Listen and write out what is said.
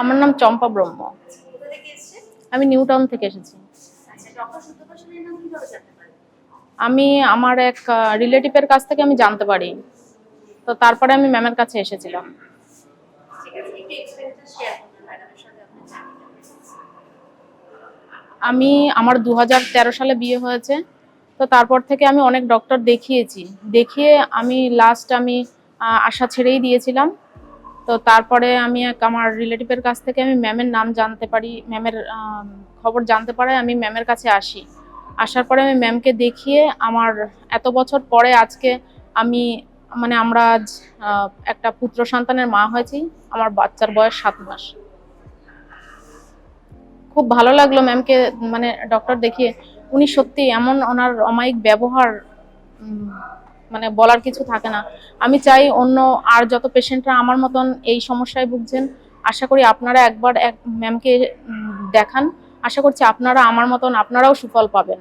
আমার নাম চম্পা ব্রহ্ম। আমি নিউ টাউন থেকে এসেছি। আমি, আমার এক রিলেটিভের কাছ থেকে আমি জানতে পারি। তো তারপরে আমি ম্যামের কাছে এসেছিলাম। আমি, আমার দু হাজার তেরো সালে বিয়ে হয়েছে। তো তারপর থেকে আমি অনেক ডক্টর দেখিয়েছি। দেখিয়ে আমি লাস্ট আমি আশা ছেড়েই দিয়েছিলাম। তো তারপরে আমি এক আমার রিলেটিভের কাছ থেকে আমি ম্যামের নাম জানতে পারি ম্যামের খবর জানতে পারে, আমি ম্যামের কাছে আসি। আসার পরে আমি ম্যামকে দেখিয়ে আমার এত বছর পরে আজকে আমি মানে আমরা আজ একটা পুত্র সন্তানের মা হয়েছি, আমার বাচ্চার বয়স সাত মাস। খুব ভালো লাগল ম্যামকে মানে ডক্টর দেখিয়ে। উনি সত্যি এমন ওনার অমায়িক ব্যবহার মানে বলার কিছু থাকে না। আমি চাই অন্য আর যত পেশেন্টরা আমার মতন এই সমস্যায় ভুগছেন, আশা করি আপনারা একবার এক ম্যামকে দেখান। আশা করছি আপনারা আমার মতন আপনারাও সুফল পাবেন।